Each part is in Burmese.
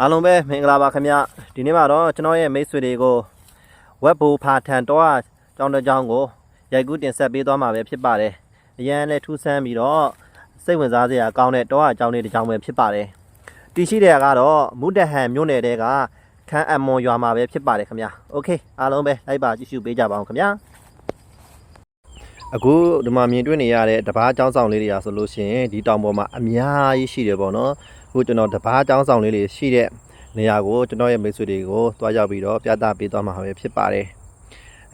အားလုံးပဲမင်္ဂလာပါခင်ဗျဒီနေ့မှာတော့ကျွန်တော်ရဲ့မိတ်ဆွေတွေကို web ဘူဖာထန်တော့ကျောင်းတစ်ကျောင်းကိုရိုက်ကူးတင်ဆက်ပေးသွားမှာပဲဖြစ်ပါတယ်အရန်နဲ့ထူးဆန်းပြီးတော့စိတ်ဝင်စားစရာကောင်းတဲ့တော့အကျောင်းလေးတစ်ကျောင်းပဲဖြစ်ပါတယ်တည်ရှိတဲ့ကတော့မုဒဟန်မြို့နယ်တဲကခန်းအမွန်ရွာမှာပဲဖြစ်ပါတယ်ခင်ဗျโอเคအားလုံးပဲလိုက်ပါကြည့်ရှုပေးကြပါအောင်ခင်ဗျ အခုဒီမှာမြင်တွေ့နေရတဲ့တပားကျောင်းဆောင်လေးတွေရာဆိုလို့ရှိရင်ဒီတောင်ပေါ်မှာအများကြီးရှိတယ်ပေါ့နော်အခုကျွန်တော်တပားចောင်းဆောင်လေးတွေရှိတဲ့နေရာကိုကျွန်တော်ရဲ့မိတ်ဆွေတွေကိုတွားရောက်ပြီးတော့ပြသပေးသွားမှာပဲဖြစ်ပါတယ်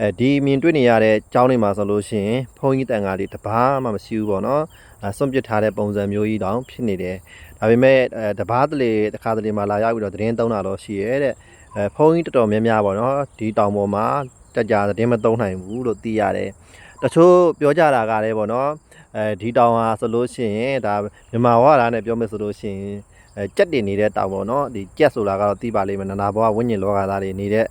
အဲဒီမြင်တွေ့နေရတဲ့ចောင်းလေးမှာဆိုလို့ရှိရင်ဘုန်းကြီးတန်ဃာလေးတပားမှမရှိဘူးပေါ့နော်အဲစွန့်ပစ်ထားတဲ့ပုံစံမျိုးကြီးတောင်ဖြစ်နေတယ်ဒါပေမဲ့အဲတပားတလေတစ်ခါတလေမှာလာရောက်ပြီးတော့သတင်းသုံးတာတော့ရှိရဲတဲ့အဲဘုန်းကြီးတော်တော်များများပေါ့နော်ဒီတောင်ပေါ်မှာတက်ကြသတင်းမသုံးနိုင်ဘူးလို့သိရတယ် တချို့ပြောကြတာကလည်းပေါ့နော်အဲဒီတောင်ဟာဆိုလို့ရှိရင်ဒါမြန်မာဝါဒနဲ့ပြောမယ်ဆိုလို့ရှိရင်အဲကြက်တင်နေတဲ့တောင်ပေါ့နော်ဒီကြက်ဆိုတာကတော့သိပါလိမ့်မယ်နန္ဒာဘွားဝိညာဉ်လောကသားတွေနေတဲ့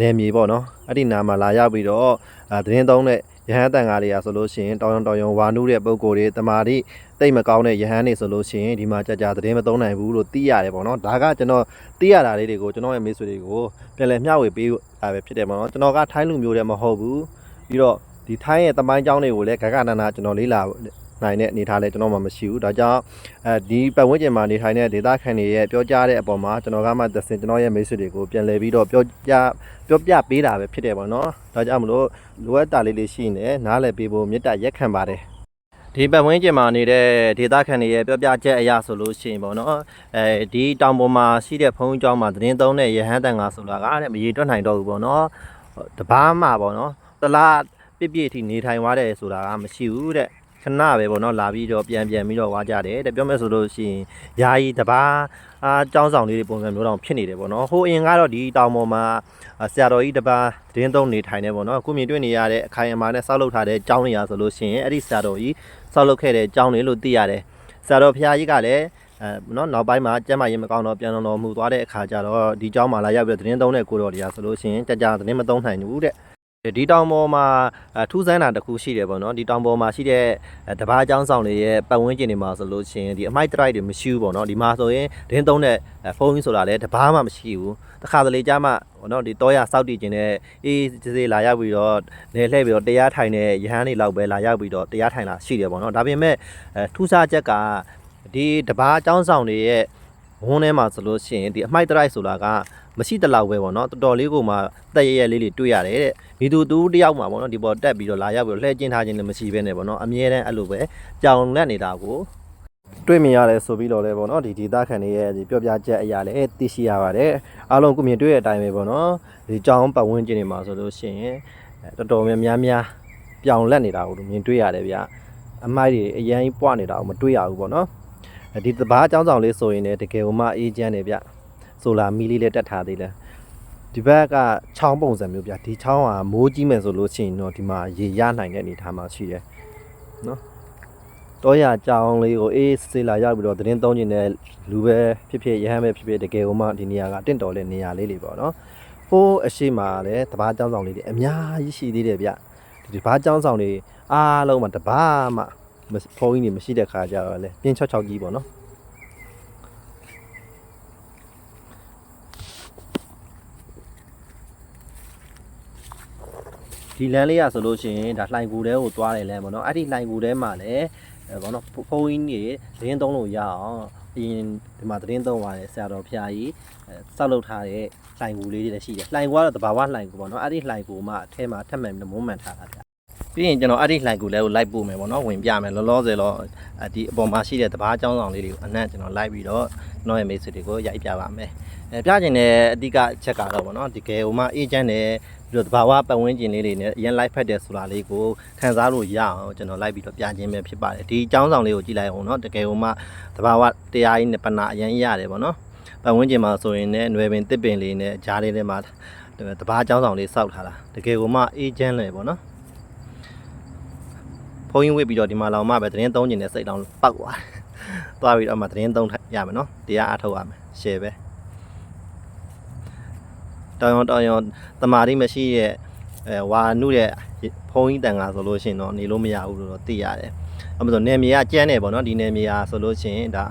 နယ်မြေပေါ့နော်အဲ့ဒီနာမှာလာရောက်ပြီးတော့အဲသတင်းသုံးတဲ့ယဟန်တန်ကားတွေကဆိုလို့ရှိရင်တောင်ယုံတောင်ယုံဝါနုတဲ့ပုံကိုယ်တွေတမာတိတိတ်မကောင်းတဲ့ယဟန်တွေဆိုလို့ရှိရင်ဒီမှာကြကြသတင်းမသုံးနိုင်ဘူးလို့သိရတယ်ပေါ့နော်ဒါကကျွန်တော်သိရတာလေးတွေကိုကျွန်တော်ရဲ့မိတ်ဆွေတွေကိုပြန်လည်မျှဝေပေးတာပဲဖြစ်တယ်ပေါ့နော်ကျွန်တော်ကထိုင်းလူမျိုးတဲ့မဟုတ်ဘူးပြီးတော့ ဒီထိုင်းရဲ့တမိုင်းကြောင်းတွေကိုလည်းဂကနနာကျွန်တော်လေးလာနိုင်တဲ့အနေထားလဲကျွန်တော်မှမရှိဘူးဒါကြောင့်အဲဒီပတ်ဝန်းကျင်မှာနေထိုင်တဲ့ဒေသခံတွေရဲ့ပြောကြားတဲ့အပေါ်မှာကျွန်တော်ကမှသင်ကျွန်တော်ရဲ့မိတ်ဆွေတွေကိုပြန်လည်ပြီးတော့ပြောပြပြောပြပေးတာပဲဖြစ်တယ်ပေါ့နော်ဒါကြောင့်မလို့လိုအပ်တာလေးလေးရှိနေနားလည်ပေးဖို့မေတ္တာရက်ခံပါတယ်ဒီပတ်ဝန်းကျင်မှာနေတဲ့ဒေသခံတွေရဲ့ပြောပြချက်အရဆိုလို့ရှိရင်ပေါ့နော်အဲဒီတောင်ပေါ်မှာရှိတဲ့ဖုံးကျောင်းမှာသတင်းသုံးတဲ့ရဟန်းတန်ကဆိုတာကတဲ့မရေတွက်နိုင်တော့ဘူးပေါ့နော်တပားမှာပေါ့နော်တလား ပြည့်ပြည့်အထိနေထိုင်သွားတယ်ဆိုတာကမရှိဘူးတဲ့ခဏပဲပေါ့နော်လာပြီးတော့ပြန်ပြန်ပြီးတော့ဝါကြတယ်တဲ့ပြောမယ်ဆိုလို့ရှိရင်ယာယီတပားအားចောင်းဆောင်လေးတွေပုံစံမျိုးတော့ဖြစ်နေတယ်ပေါ့နော်ဟိုအရင်ကတော့ဒီတောင်ပေါ်မှာအာဆရာတော်ကြီးတပားတင်းသုံးနေထိုင်နေပေါ့နော်အခုမြင်တွေ့နေရတဲ့အခိုင်အမာနဲ့ဆောက်လုပ်ထားတဲ့ကျောင်းနေရာဆိုလို့ရှိရင်အဲ့ဒီဆရာတော်ကြီးဆောက်လုပ်ခဲ့တဲ့ကျောင်းလေးလို့သိရတယ်ဆရာတော်ဖျားကြီးကလည်းအဲနော်နောက်ပိုင်းမှာကျမ်းမာရေးမကောင်းတော့ပြန်တော်တော်မူသွားတဲ့အခါကျတော့ဒီကျောင်းမှာလာရောက်ပြီးတော့တင်းသုံးတဲ့ကိုတော်တရားဆိုလို့ရှိရင်ကြကြတင်းမသုံးနိုင်ဘူးတဲ့ ဒီတောင်ပေါ်မှာထူးဆန်းတာတစ်ခုရှိတယ်ပေါ့နော်ဒီတောင်ပေါ်မှာရှိတဲ့တဘာအကြောင်းဆောင်တွေရဲ့ပတ်ဝန်းကျင်တွေမှာဆိုလို့ရှိရင်ဒီအမိုက်တရိုက်တွေမရှိဘူးပေါ့နော်ဒီမှာဆိုရင်ဒင်းသုံးတဲ့ဖုန်းကြီးဆိုတာလည်းတဘာမှမရှိဘူးတခါတလေကြာမှပေါ့နော်ဒီတောရစောက်တည်ခြင်းနဲ့အေးစေးစေးလာရောက်ပြီးတော့နေလှည့်ပြီးတော့တရားထိုင်တဲ့ရဟန်းတွေလောက်ပဲလာရောက်ပြီးတော့တရားထိုင်လာရှိတယ်ပေါ့နော်ဒါပေမဲ့ထူးဆန်းချက်ကဒီတဘာအကြောင်းဆောင်တွေရဲ့ဝန်းထဲမှာဆိုလို့ရှိရင်ဒီအမိုက်တရိုက်ဆိုတာကမရှိတလောက်ပဲပေါ့နော်တော်တော်လေးကိုမှတက်ရရလေးတွေတွေ့ရတယ်တဲ့ ဒီသူတူတယောက်မှာပေါ့နော်ဒီပေါ်တက်ပြီးတော့လာရောက်ပြီးတော့လှည့်ကျင်းထားခြင်းလည်းမရှိဘဲနဲ့ပေါ့နော်အမြဲတမ်းအဲ့လိုပဲကြောင်လက်နေတာကိုတွေ့မြင်ရတယ်ဆိုပြီးတော့လည်းပေါ့နော်ဒီဒေသခံတွေရဲ့ဒီပြောပြချက်အရာလည်းသိရှိရပါတယ်အားလုံးကုမြင်တွေ့တဲ့အတိုင်းပဲပေါ့နော်ဒီကြောင်ပတ်ဝန်းကျင်တွေမှာဆိုလို့ရှိရင်အဲတော်တော်များများများပြောင်လက်နေတာကိုမြင်တွေ့ရတယ်ဗျအမိုက်တွေအရင်ပွားနေတာကိုမတွေ့ရဘူးပေါ့နော်အဲဒီတပားအကြောင်းဆောင်လေးဆိုရင်လည်းတကယ်ဟိုမှအေးချမ်းတယ်ဗျဆိုလာမီလေးလည်းတက်ထားသေးတယ် ဒီဘက်ကချောင်းပုံစံမျိုးပြဒီချောင်းကမိုးကြီးမယ်ဆိုလို့ရှိရင်တော့ဒီမှာရေရနိုင်တဲ့အနေအထားမှာရှိတယ်နော်တောရကြောင်လေးကိုအေးစေးလာရောက်ပြီးတော့သတင်းသုံးခြင်းနဲ့လူပဲဖြစ်ဖြစ်ရဟန်းပဲဖြစ်ဖြစ်တကယ်ဟိုမှဒီနေရာကတင့်တော်တဲ့နေရာလေးတွေပေါ့နော်ဟိုးအရှိမှာလည်းတပားကျောင်းဆောင်လေးတွေအများကြီးရှိသေးတယ်ဗျဒီတပားကျောင်းဆောင်တွေအားလုံးမှာတပားမှမဖုန်းကြီးတွေမရှိတဲ့ခါကျတော့လေပြင်း6 6ကြီးပေါ့နော် ဒီလမ်းလေးရဆိုလို့ရှိရင်ဒါလှိုင်ကူတဲကိုသွားတယ်လမ်းပေါ့နော်အဲ့ဒီလှိုင်ကူတဲမှာလည်းအဲပေါ့နော်ဖုန်းကြီးတွေသတင်းသုံးလို့ရအောင်အရင်ဒီမှာသတင်းသုံးပါတယ်ဆရာတော်ဖျားကြီးအဲစောက်လုပ်ထားတဲ့လှိုင်ကူလေးတွေလည်းရှိတယ်လှိုင်ကူကတော့တဘာဝလှိုင်ကူပေါ့နော်အဲ့ဒီလှိုင်ကူမှအထဲမှာထပ်မှန်ပြီးမုန်းမှန်ထားတာဗျပြီးရင်ကျွန်တော်အဲ့ဒီလှိုင်ကူလဲကိုလိုက်ပို့မယ်ပေါ့နော်ဝင်ပြမယ်လောလောဆယ်တော့ဒီအပေါ်မှာရှိတဲ့တဘာအကြောင်းဆောင်လေးတွေကိုအနက်ကျွန်တော်လိုက်ပြီးတော့ကျွန်တော်ရဲ့မိတ်ဆွေတွေကိုရိုက်ပြပါမယ် အဲပြချင်တဲ့အဓိကချက်ကတော့ပေါ့နော်ဒီကယ်ဟိုမှာအေဂျင့်နဲ့ ပြီးတော့တဘာဝပတ်ဝန်းကျင်လေးတွေနဲ့အရင် live ဖက်တယ်ဆိုတာလေးကိုခံစားလို့ရအောင်ကျွန်တော်လိုက်ပြီးတော့ပြခြင်းပဲဖြစ်ပါတယ်ဒီအကြောင်းဆောင်လေးကိုကြည့်လိုက်အောင်เนาะတကယ်ဟိုမှတဘာဝတရားကြီးနဲ့ပနာအရင်ရတယ်ပေါ့เนาะပတ်ဝန်းကျင်မှာဆိုရင်လည်းຫນွယ်ပင်တစ်ပင်လေးနဲ့ဂျားလေးထဲမှာတဘာအကြောင်းဆောင်လေးစောက်ထားတာတကယ်ဟိုမှအေဂျင့်လေပေါ့เนาะဖုန်းရင်းဝစ်ပြီးတော့ဒီမှာလောင်မှပဲသတင်းသုံးကျင်တဲ့စိတ်လောင်ပောက်သွားသွားပြီးတော့မှသတင်းသုံးရမယ်เนาะတရားအထုတ်ရမယ် share ပဲ တောင်ယုံတောင်ယုံတမာတိမရှိရဲ့အဲဝါနုရဲ့ဖုံးကြီးတန်ကဆိုလို့ရှိရင်တော့နေလို့မရဘူးလို့တော့သိရတယ်။အဲမှာဆိုနေမြေကကျန်းနေပေါ့နော်ဒီနေမြေကဆိုလို့ရှိရင်ဒါ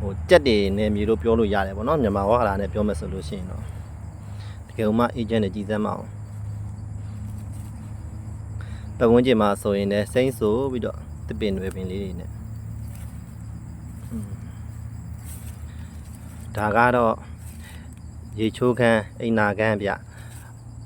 ဝဟိုကြက်တွေနဲ့မြေလို့ပြောလို့ရတယ်ပေါ့နော်မြန်မာဝါဟာနဲ့ပြောမယ်ဆိုလို့ရှိရင်တော့တကယ်လို့မှ agent နဲ့ကြည်စမ်းမအောင်ပတ်ဝန်းကျင်မှာဆိုရင်လည်းစိမ့်ဆိုပြီးတော့တပင်တွေပင်လေးတွေနဲ့อืมဒါကတော့ ရေချိုးခန်းအိမ်နာခန်းဗျ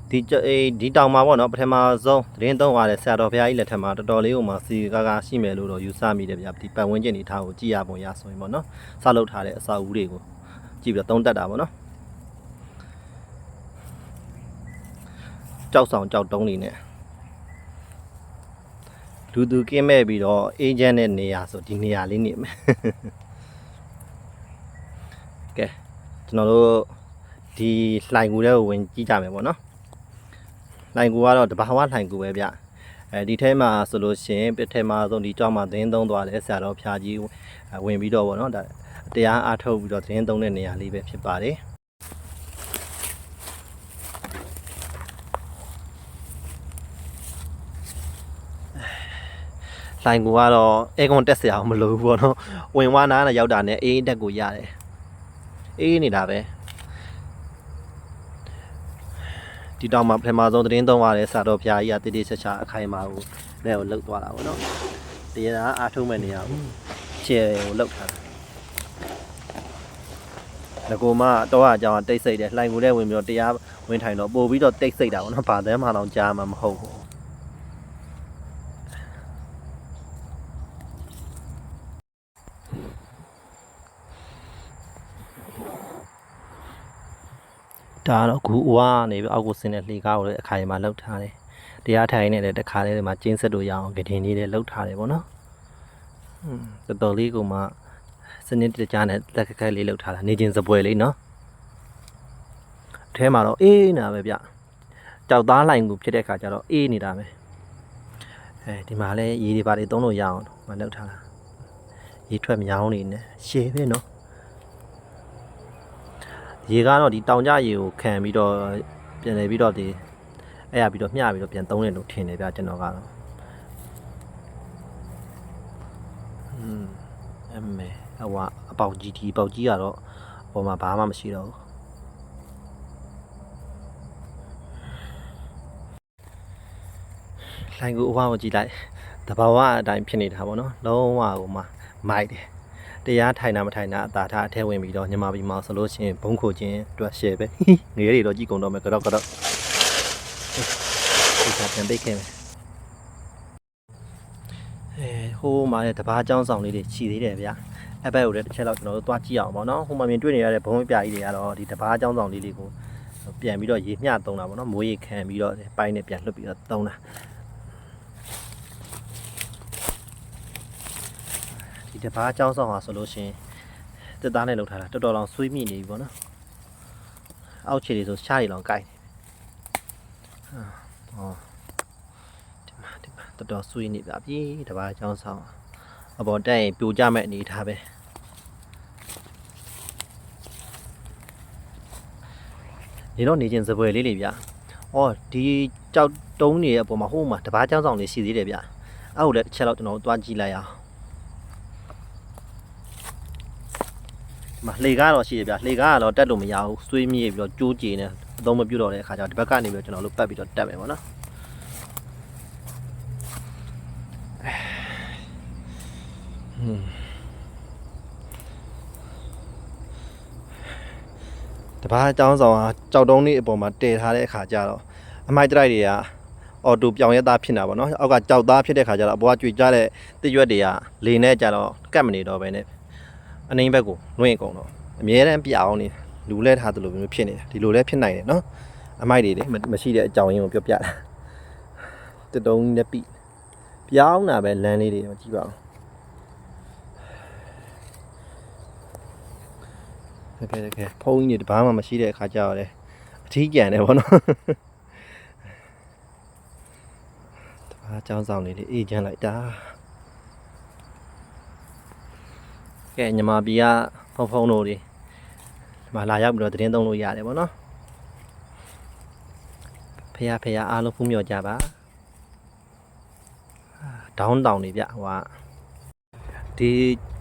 ဒီကြအေးဒီတောင်မှာပေါ့နော်ပထမဆုံးသတင်းသုံးရတဲ့ဆရာတော်ဘုရားကြီးလက်ထက်မှာတော်တော်လေးဟိုမှာစီကားကားရှိမယ်လို့တော့ယူဆမိတယ်ဗျဒီပတ်ဝန်းကျင်တွေထားကိုကြည့်ရပုံရဆိုရင်ပေါ့နော်ဆောက်လုပ်ထားတဲ့အစာအုပ်တွေကိုကြည့်ပြီးတော့သုံးတတ်တာပေါ့နော်ကြောက်ဆောင်ကြောက်တုံးနေနဲ့လူသူကင်းမဲ့ပြီးတော့အေဂျင့်တဲ့နေရာဆိုဒီနေရာလေးနေမယ်ကဲကျွန်တော်တို့ ဒီလှိုင်ကူတဲ့ကိုဝင်ကြည့်ကြမယ်ပေါ့နော်လှိုင်ကူကတော့တဘာဝလှိုင်ကူပဲဗျအဲဒီထဲမှာဆိုလို့ရှိရင်ပြထဲမှာဆုံးဒီကြောင်းမှာသတင်းသုံးသွားတယ်ဆရာတော်ဖျားကြီးဝင်ပြီးတော့ဗောနော်ဒါတရားအားထုတ်ပြီးတော့သတင်းသုံးတဲ့နေရာလေးပဲဖြစ်ပါတယ်လှိုင်ကူကတော့အဲကွန်တက်ဆရာအောင်မလိုဘူးဗောနော်ဝင်ဝါနာနဲ့ရောက်တာနဲ့အေးတက်ကိုရတယ်အေးနေတာပဲ ဒီတောင်မှာပထမဆုံးသတင်းသုံးရတဲ့စာတော်ဖျားကြီးကတိတိကျကျအခိုင်အမာကိုလက်ကိုလှုပ်သွားတာပေါ့နော်တရားအားထုတ်မဲ့နေရာကိုခြေကိုလှုပ်ထားတာငကိုမတော့အကြောင်းတိတ်ဆိတ်တယ်လှိုင်ကိုလည်းဝင်ပြီးတော့တရားဝင်ထိုင်တော့ပို့ပြီးတော့တိတ်ဆိတ်တာပေါ့နော်ဘာသဲမှတော့ကြားမှာမဟုတ်ဘူး ဒါကတော့ဂူဝါနေပြီးအောက်ကိုဆင်းတဲ့လှေကားကိုလည်းအခိုင်အမာလှုပ်ထားတယ်တရားထိုင်နေတဲ့တခါလေးတွေမှာကျင်းဆက်လို့ရအောင်ဂဒင်းလေးတွေလှုပ်ထားတယ်ပေါ့နော်อืมတော်တော်လေးကမှစနစ်တကျနဲ့လက်ကကက်လေးလှုပ်ထားတာနေချင်းစပွဲလေးနော်အထဲမှာတော့အေးနေတာပဲဗျကြောက်သားလိုင်ကူဖြစ်တဲ့ခါကျတော့အေးနေတာပဲအဲဒီမှာလည်းရေတွေပါတွေသုံးလို့ရအောင်မလှုပ်ထားတာရေထွက်မြောင်းနေနဲ့ရှည်ပဲနော် ရေကတော့ဒီတောင်ကြရေကိုခံပြီးတော့ပြန်လေပြီးတော့ဒီအဲ့ရပြီးတော့မျှပြီးတော့ပြန်သုံးတယ်လို့ထင်တယ်ဗျကျွန်တော်ကတော့อืมအမေဟိုကအပေါက်ကြီးဒီပေါက်ကြီးကတော့ဟိုမှာဘာမှမရှိတော့ဘူးလိုင်းကိုအဝါကိုကြည့်လိုက်တဘာဝအတိုင်းဖြစ်နေတာပေါ့နော်လုံးဝဟိုမှာမိုက်တယ် တရားထိုင်တာမထိုင်တာအသာထားအထဲဝင်ပြီးတော့ညမာပြီးမှဆိုလို့ရှိရင်ဘုံခိုခြင်းအတွက်ရှယ်ပဲငရေတွေတော့ကြည့်ကုန်တော့မယ်ကတော့ကတော့ဒီကပြန်ပိတ်ခဲ့မယ်အဲဟိုးမှာလည်းတဘာကြောင်းဆောင်လေးတွေခြီသေးတယ်ဗျာအဘက်ကိုလည်းတစ်ချက်တော့ကျွန်တော်တို့သွားကြည့်အောင်ပေါ့နော်ဟိုမှာမြင်တွေ့နေရတဲ့ဘုံပြကြီးတွေကတော့ဒီတဘာကြောင်းဆောင်လေးတွေကိုပြန်ပြီးတော့ရေမျှသုံးတာပေါ့နော်မိုးရေခံပြီးတော့ပိုင်းနဲ့ပြန်လွတ်ပြီးတော့သုံးတာ ဒီတဘာအကြောင်းဆောင်ပါဆိုလို့ရှင်တက်သားနဲ့လှုပ်ထားတာတော်တော်လောင်ဆွေးမိနေပြီပေါ့နော်အောက်ခြေတွေဆိုရှားတွေလောင်ကိုက်နေဟောဒီမှာဒီမှာတော်တော်ဆွေးနေပါပြီတဘာအကြောင်းဆောင်အပေါ်တက်ရင်ပြိုကျမဲ့အနေထားပဲနေတော့နေချင်းစပွဲလေးတွေဗျအော်ဒီကြောက်တုံးနေရဲ့အပေါ်မှာဟိုးမှာတဘာကျောင်းဆောင်လေးရှိသေးတယ်ဗျအဲ့ဒါကိုလည်းတစ်ချက်တော့ကျွန်တော်တို့သွားကြည့်လိုက်အောင် မှာလှေကားတော့ရှိတယ်ဗျလှေကားကတော့တက်လို့မရဘူးဆွေးမြေ့ပြီးတော့ကျိုးကြည်နေအသုံးမပြုတော့တဲ့အခါကျတော့ဒီဘက်ကနေပြီးတော့ကျွန်တော်တို့ပတ်ပြီးတော့တက်မယ်ပေါ့နော်ဟွန်းတပားအကြောင်းဆောင်ဟာကြောက်တုံးလေးအပေါ်မှာတည်ထားတဲ့အခါကျတော့အမိုက်တိုက်တွေကအော်တိုပြောင်ရက်သားဖြစ်နေတာပေါ့နော်အောက်ကကြောက်သားဖြစ်တဲ့ခါကျတော့အပေါ်ကကြွေကြတဲ့တစ်ရွက်တွေကလေနဲ့ကြတော့ကတ်မနေတော့ပဲနဲ့ အနှိမ့်ဘက်ကိုလွင့်ကုန်တော့အမြဲတမ်းပြအောင်နေလူလဲထားသလိုမျိုးဖြစ်နေတယ်ဒီလိုလဲဖြစ်နိုင်တယ်နော်အမိုက်တွေလေမမရှိတဲ့အကြောင်းရင်းကိုပြောပြတာတတုံးနဲ့ပြီပြောင်းတာပဲလမ်းလေးတွေကြည့်ပါအောင်တကယ်တကယ်ဖုန်းကြီးတွေတဘာမှမရှိတဲ့အခါကျတော့လေအထီးကျန်တယ်ဗောနော်တဘာအကြောင်းဆောင်လေးတွေအေးချမ်းလိုက်တာ ကဲညီမပြည်ကဖုန်းဖုန်းတို့တွေဒီမှာလာရောက်ပြီးတော့သတင်းသုံးလို့ရတယ်ဗောနော်ဖះဖះအားလုံးဖူးမြော်ကြပါဒေါင်းတောင်တွေဗျဟိုကဒီ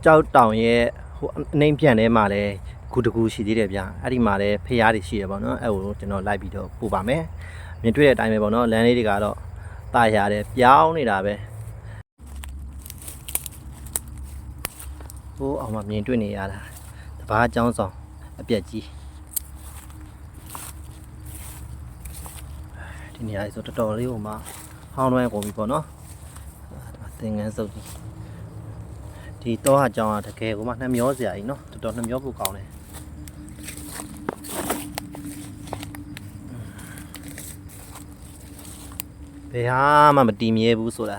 ကြောက်တောင်ရဲ့ဟဟိုအနှိမ်ပြန်ထဲမှာလည်းဂူတကူရှိသေးတယ်ဗျအဲ့ဒီမှာလည်းဖျားတွေရှိရပါတော့အဲ့ကိုကျွန်တော်လိုက်ပြီးတော့ပို့ပါမယ်မြင်တွေ့တဲ့အတိုင်းပဲပေါ့နော်လမ်းလေးတွေကတော့တာရတယ်ပြောင်းနေတာပဲ ဟိုအောင်မှမြင်တွေ့နေရတာတပားအကြောင်းဆောင်အပြက်ကြီးဒီနေရာလေးဆိုတော်တော်လေးဟိုမှာဟောင်းတွဲကုန်ပြီပေါ့နော်ဒီမှာသင်ငန်းစုပ်ကြီး ဒီတော့အကြောင်းကတကယ်ကိုမှနှမျောစရာကြီးเนาะတော်တော်နှမျောဖို့ကောင်းတယ်ဘယ်ဟာမှမတည်မြဲဘူးဆိုတာ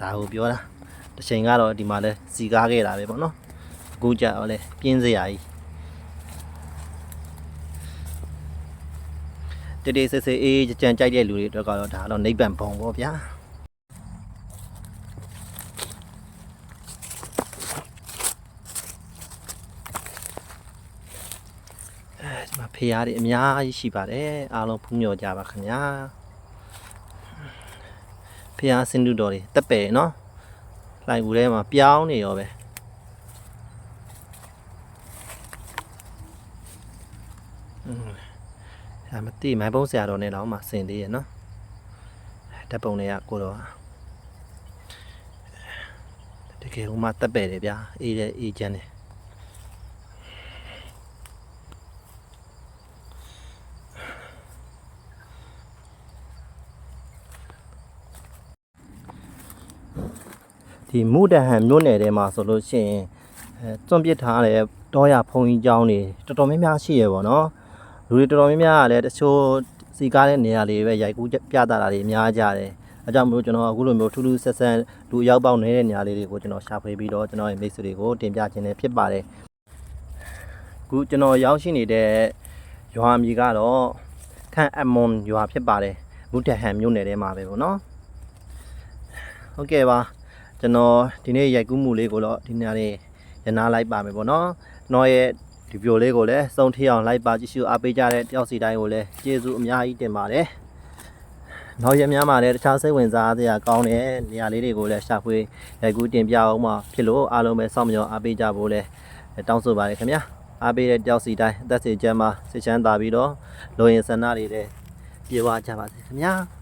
ဒါကိုပြောတာတစ်ချိန်ကတော့ဒီမှာလဲစီကားခဲ့တာပဲပေါ့နော် အခုကြတော့လဲပြင်းစရာကြီးတေးတေးဆေးဆေးအေးကြံကြိုက်တဲ့လူတွေအတွက်ကတော့ဒါတော့နိဗ္ဗာန်ဘုံပေါ့ဗျာအဲဒီမှာဖျားတွေအများကြီးရှိပါတယ်အားလုံးဖူးမြော်ကြပါခင်ဗျာဖျားစင်တူတော်တွေတက်ပယ်နော်လိုင်ကူထဲမှာပြောင်းနေရောပဲอืม အဲမတိမိုင်းပုံးဆရာတော်နဲ့တော့မှဆင်သေးရနော်ဓာတ်ပုံတွေကကိုတော့တကယ်ဟိုမှာတက်ပယ်တယ်ဗျာအေးတဲ့အေးချမ်းတယ်ဒီမုဒဟန်မြို့နယ်ထဲမှာဆိုလို့ရှိရင်အဲတွန့်ပစ်ထားတဲ့တောရဖုံကြီးကျောင်းတွေတော်တော်များများရှိရပေါ့နော် လူတွေတော်တော်များများကလည်းတချို့စီကားတဲ့နေရာတွေပဲရိုက်ကူးပြသတာတွေအများကြတယ်အဲကြောင့်မလို့ကျွန်တော်အခုလိုမျိုးထူးထူးဆန်းဆန်းလူအရောက်ပေါက်နေတဲ့နေရာလေးတွေကိုကျွန်တော်ရှာဖွေပြီးတော့ကျွန်တော်ရဲ့မိတ်ဆွေတွေကိုတင်ပြခြင်းလည်းဖြစ်ပါတယ်အခုကျွန်တော်ရောက်ရှိနေတဲ့ရွာမြေကတော့ခန့်အမွန်ရွာဖြစ်ပါတယ်မုဒဟန်မြို့နယ်ထဲမှာပဲပေါ့နော်ဟုတ်ကဲ့ပါကျွန်တော်ဒီနေ့ရိုက်ကူးမှုလေးကိုတော့ဒီနေ့လေးရနာလိုက်ပါမယ်ပေါ့နော်ကျွန်တော်ရဲ့ ဒီဗီဒီယိုလေးကိုလည်းစုံထိအောင်လိုက်ပါကြည့်ရှုအားပေးကြတဲ့တယောက်စီတိုင်းကိုလည်းကျေးဇူးအများကြီးတင်ပါတယ်နောက်ရက်များမှာလည်းတခြားစိတ်ဝင်စားစရာကောင်းတဲ့နေရာလေးတွေကိုလည်းရှာဖွေရိုက်ကူးတင်ပြအောင်မှဖြစ်လို့အားလုံးပဲစောင့်မျှော်အားပေးကြဖို့လည်းတောင်းဆိုပါတယ်ခင်ဗျာအားပေးတဲ့တယောက်စီတိုင်းအသက်စီကျမ်းမှာစိတ်ချမ်းသာပြီးတော့လိုရင်ဆန္ဒတွေလည်းပြေဝကြပါစေခင်ဗျာ